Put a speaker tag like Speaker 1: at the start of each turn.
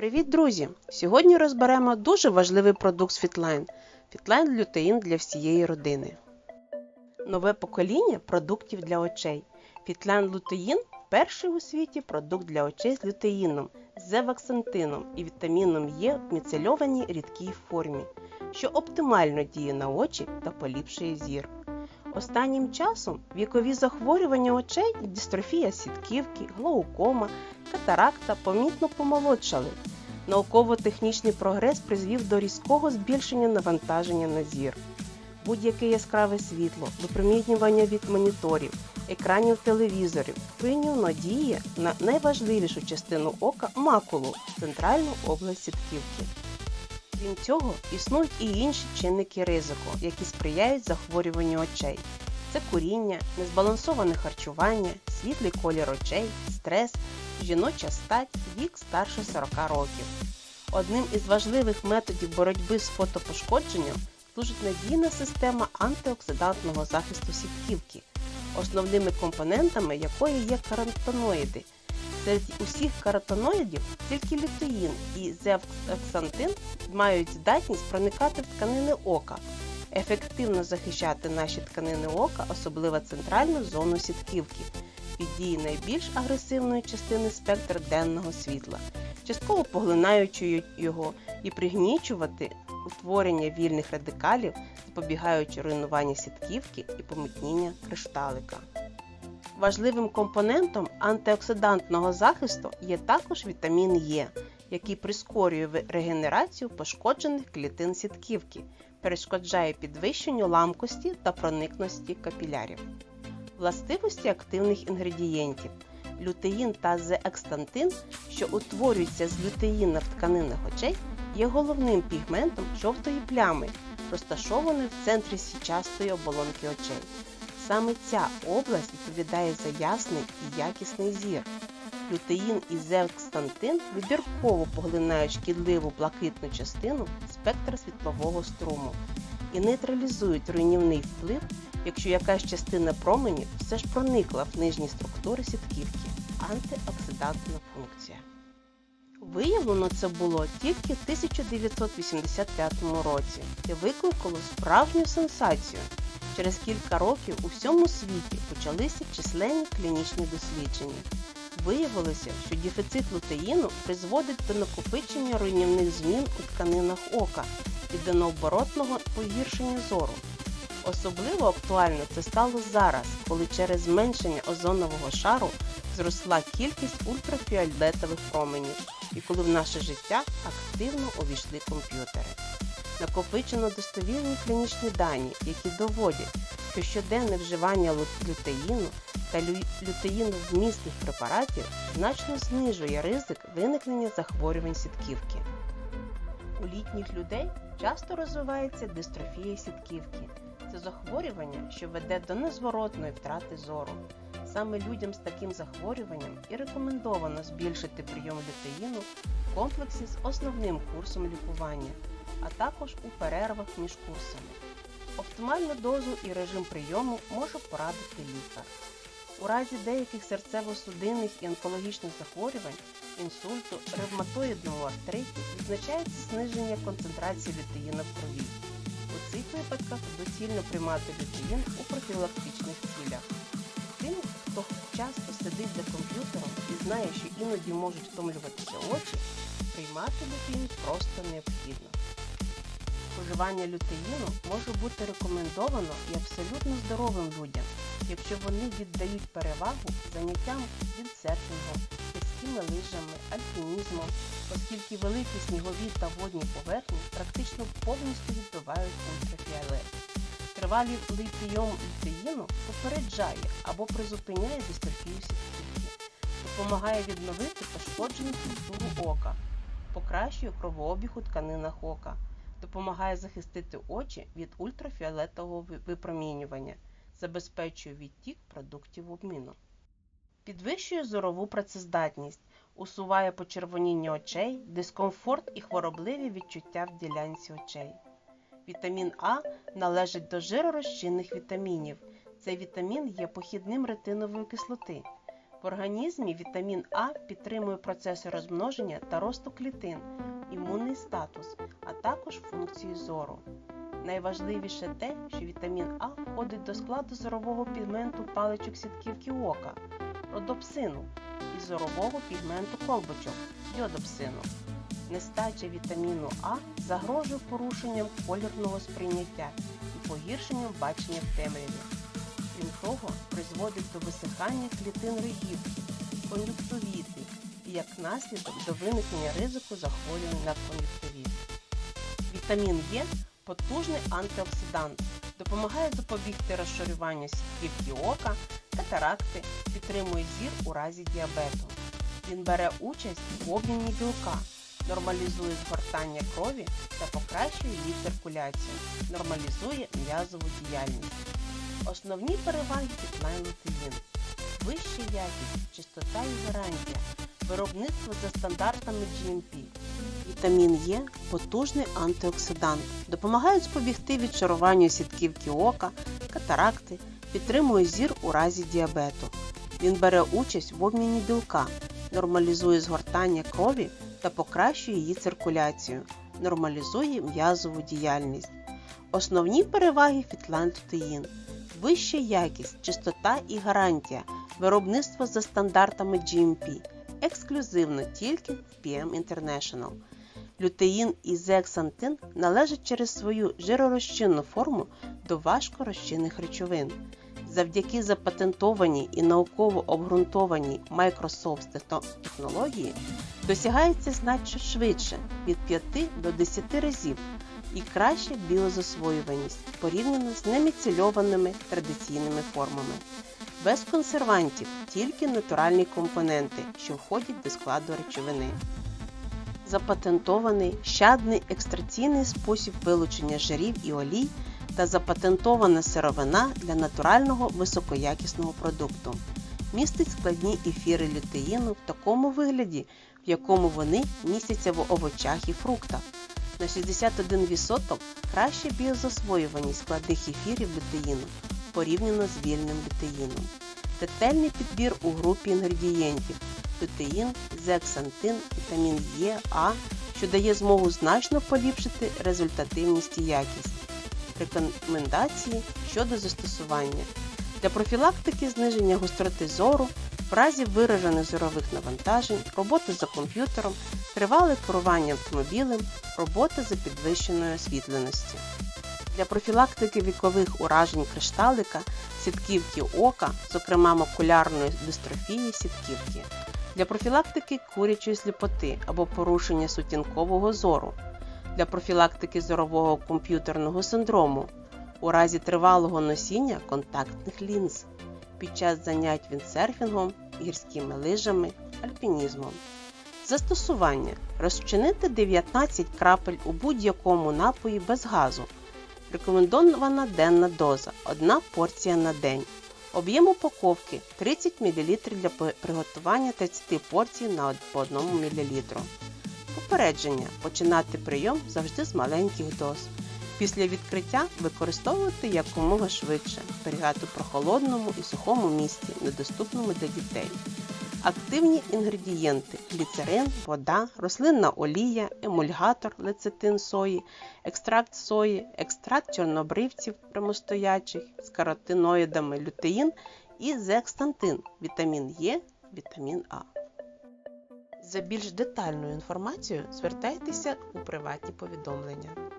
Speaker 1: Привіт, друзі! Сьогодні розберемо дуже важливий продукт Фітлайн Фітлайн лютеїн для всієї родини. Нове покоління продуктів для очей. Фітлайн лютеїн перший у світі продукт для очей з лютеїном, зеваксантином і вітаміном Е в міцельованій рідкій формі, що оптимально діє на очі та поліпшує зір. Останнім часом вікові захворювання очей, дистрофія сітківки, глаукома, катаракта помітно помолодшали. Науково-технічний прогрес призвів до різкого збільшення навантаження на зір. Будь-яке яскраве світло, випромінювання від моніторів, екранів телевізорів руйнівно діє на найважливішу частину ока макулу центральну область сітківки. Крім цього, існують і інші чинники ризику, які сприяють захворюванню очей. Це куріння, незбалансоване харчування, світлий колір очей, стрес, жіноча стать, вік старше 40 років. Одним із важливих методів боротьби з фотопошкодженням служить надійна система антиоксидантного захисту сітківки, основними компонентами якої є каротиноїди. Серед усіх каротиноїдів тільки лютеїн і зеваксантин мають здатність проникати в тканини ока, ефективно захищати наші тканини ока, особливо центральну зону сітківки, від дії найбільш агресивної частини спектра денного світла, частково поглинаючи його і пригнічувати утворення вільних радикалів, запобігаючи руйнуванню сітківки і помутніння кришталика. Важливим компонентом антиоксидантного захисту є також вітамін Е, який прискорює регенерацію пошкоджених клітин сітківки, перешкоджає підвищенню ламкості та проникності капілярів. Властивості активних інгредієнтів. Лютеїн та зеекстантин, що утворюються з лютеїна в тканинах очей, є головним пігментом жовтої плями, розташованої в центрі січастої оболонки очей. Саме ця область відповідає за ясний і якісний зір. Лютеїн і зевкстантин вибірково поглинають шкідливу блакитну частину спектра світлового струму і нейтралізують руйнівний вплив, якщо якась частина променів все ж проникла в нижні структури сітківки антиоксидантна функція. Виявлено це було тільки в 1985 році і викликало справжню сенсацію. Через кілька років у всьому світі почалися численні клінічні дослідження. Виявилося, що дефіцит лутеїну призводить до накопичення руйнівних змін у тканинах ока і до наоборотного погіршення зору. Особливо актуально це стало зараз, коли через зменшення озонового шару зросла кількість ультрафіолетових променів і коли в наше життя активно увійшли комп'ютери. Накопичено достовірні клінічні дані, які доводять, що щоденне вживання лютеїну та лютеїну вмісних препаратів значно знижує ризик виникнення захворювань сітківки. У літніх людей часто розвивається дистрофія сітківки. Це захворювання, що веде до незворотної втрати зору. Саме людям з таким захворюванням і рекомендовано збільшити прийом лютеїну в комплексі з основним курсом лікування, а також у перервах між курсами. Оптимальну дозу і режим прийому може порадити лікар. У разі деяких серцево-судинних і онкологічних захворювань, інсульту, ревматоїдного артриту відзначається зниження концентрації лютеїна в крові. У цих випадках доцільно приймати лютеїн у профілактичних цілях. Тим, хто часто сидить за комп'ютером і знає, що іноді можуть втомлюватися очі, приймати лютеїн просто необхідно. Споживання лютеїну може бути рекомендовано і абсолютно здоровим людям, якщо вони віддають перевагу заняттям віндсерфінгом, гірськими лижами, альпінізмом, оскільки великі снігові та водні поверхні практично повністю відбивають ультрафіолет. Тривалий прийом лютеїну попереджає або призупиняє дистрофію сітківки, допомагає відновити пошкоджену структуру ока, покращує кровообіг у тканинах ока допомагає захистити очі від ультрафіолетового випромінювання, забезпечує відтік продуктів обміну. Підвищує зорову працездатність, усуває почервоніння очей, дискомфорт і хворобливі відчуття в ділянці очей. Вітамін А належить до жиророзчинних вітамінів. Цей вітамін є похідним ретинової кислоти. В організмі вітамін А підтримує процеси розмноження та росту клітин, імунний статус, а також функції зору. Найважливіше те, що вітамін А входить до складу зорового пігменту паличок сітківки ока, родопсину і зорового пігменту колбочок йодопсину. Нестача вітаміну А загрожує порушенням колірного сприйняття і погіршенням бачення в темряві. Крім того, призводить до висихання клітин рогівки, кон'юктивіти і як наслідок до виникнення ризику захворювань на кон'юктивіт. Вітамін Е потужний антиоксидант, допомагає запобігти розшарюванню сітківки ока, катаракти, підтримує зір у разі діабету. Він бере участь в обміні білка, нормалізує згортання крові та покращує її циркуляцію, нормалізує м'язову діяльність. Основні переваги Фітлайн Лутеїн. Вища якість, чистота і гарантія, виробництво за стандартами GMP. Вітамін Е потужний антиоксидант, допомагає запобігти відшаруванню сітківки ока, катаракти, підтримує зір у разі діабету. Він бере участь в обміні білка, нормалізує згортання крові та покращує її циркуляцію, нормалізує м'язову діяльність. Основні переваги фітлантутеїн – вища якість, чистота і гарантія, виробництво за стандартами GMP, ексклюзивно тільки в PM International. Лютеїн і зексантин належать через свою жиророзчинну форму до важкорозчинних речовин. Завдяки запатентованій і науково обґрунтованій Microsoft технології досягається значно швидше від 5 до 10 разів і краща біозасвоюваність порівняно з неміцельованими традиційними формами. Без консервантів, тільки натуральні компоненти, що входять до складу речовини. Запатентований щадний екстраційний спосіб вилучення жирів і олій та запатентована сировина для натурального високоякісного продукту. Містить складні ефіри лютеїну в такому вигляді, в якому вони містяться в овочах і фруктах. На 61% краще біозасвоюваність складних ефірів лютеїну порівняно з вільним лютеїном. Ретельний підбір у групі інгредієнтів лютеїн, зексантин, вітамін Е, А, що дає змогу значно поліпшити результативність і якість. Рекомендації щодо застосування. Для профілактики зниження гостроти зору, в разі виражених зорових навантажень, роботи за комп'ютером, тривале керування автомобілем, робота за підвищеною освітленості. Для профілактики вікових уражень кришталика, сітківки ока, зокрема макулярної дистрофії сітківки, для профілактики курячої сліпоти або порушення сутінкового зору, для профілактики зорового комп'ютерного синдрому, у разі тривалого носіння контактних лінз, під час занять віндсерфінгом, гірськими лижами, альпінізмом. Застосування розчинити 19 крапель у будь-якому напої без газу. Рекомендована денна доза 1 порція на день. Об'єм упаковки 30 мл для приготування 30 порцій на по 1 мл. Попередження. Починати прийом завжди з маленьких доз. Після відкриття використовувати якомога швидше, зберігати в прохолодному і сухому місці, недоступному для дітей. Активні інгредієнти гліцерин, вода, рослинна олія, емульгатор лецитин сої, екстракт сої, екстракт чорнобривців прямостоячих з каротиноїдами лютеїн і зекстантин, вітамін Е, вітамін А. За більш детальною інформацією звертайтеся у приватні повідомлення.